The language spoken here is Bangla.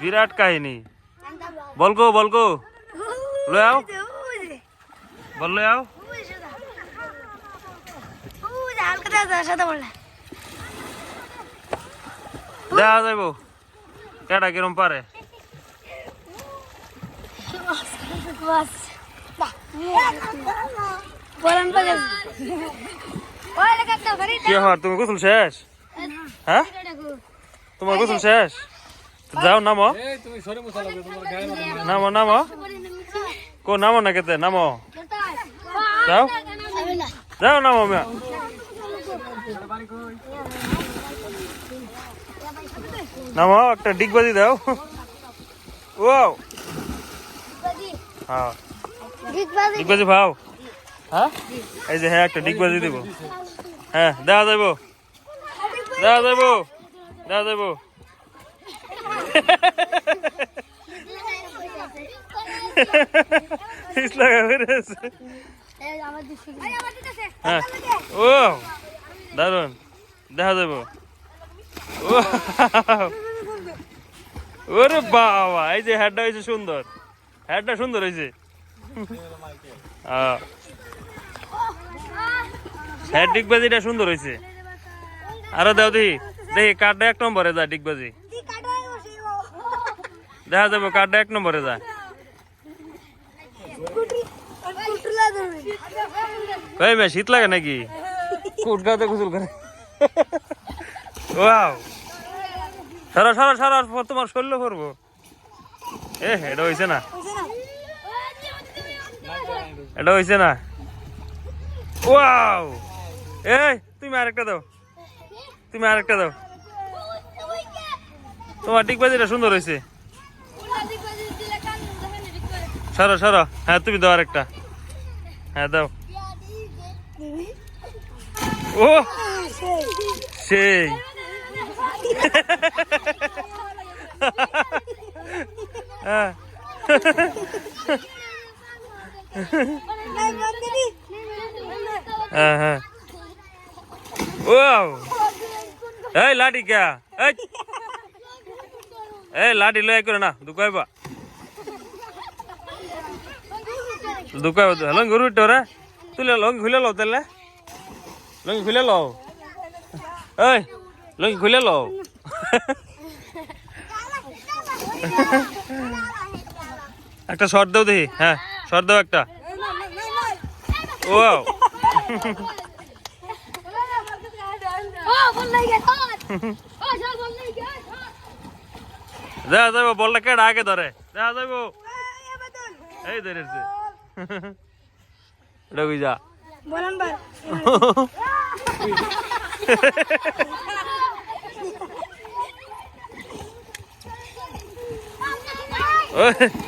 বিরাট কাহিনী। বলকো বলকো লয়ে আও। বল লয়ে আও। দেখা যাইব। কেটা কিরম পারে? কি হওয়ার তুমি গোসল শেষ? হ্যাঁ? তোমার গোসল শেষ? যাও নামো। নামো নামো। কো নামো না কেতে নামো। যাও। যাও নামো মিয়া। নামো একটা ডিগবাজি দাও। ও হ্যাঁ ডিগবাজি ভাও। হ্যাঁ? এই যে হ্যাঁ একটা ডিগবাজি দিব। হ্যাঁ দেখা যাইব। দেখা যাইব। ইসলাম বেড়েছে হ্যাঁ ও দারুণ দেখা যাইব ও, ওরে বাবা, এই যে হেডটা হয়েছে সুন্দর। হেডটা সুন্দর হয়েছে। হেড ডিগবাজিটা সুন্দর হয়েছে। আরও দাও দেখি। দেখি কার্ডটা এক নম্বরে যায় ডিগবাজি। দেখা যাবে কার্ডটা এক নম্বরে যায় এই মেয়ে শীত লাগে নাকি? কুটগাতে গোসল করে। ওয়াও। সরা সরা সরা তোমার করব এ এটা হয়েছে না। এটা হয়েছে না। ওয়াও। এই তুমি আরেকটা দাও। তুমি আরেকটা দাও। তোমার ডিগবাজিটা সুন্দর হয়েছে। সরো সরো। হ্যাঁ তুমি দাও আরেকটা। হ্যাঁ দাও। ও! সেই। হ্যাঁ। হ্যাঁ হ্যাঁ। ও এই লাঠি কে? এই। এই লাঠি লয় করে না দুকাইবা দুকাইবা তো লঙ্গি উড়ি রে তুলে লঙ্গি খুলে লও তাহলে লঙ্গি খুলে লও। এই লঙ্গি খুলে লও। একটা শর্ট দাও দেখি। হ্যাঁ শর্ট দাও একটা। ও দেখা যাব বলটা কেডা আগে ধরে? দেখা যাব এই ধরেছে কই যা? ওই।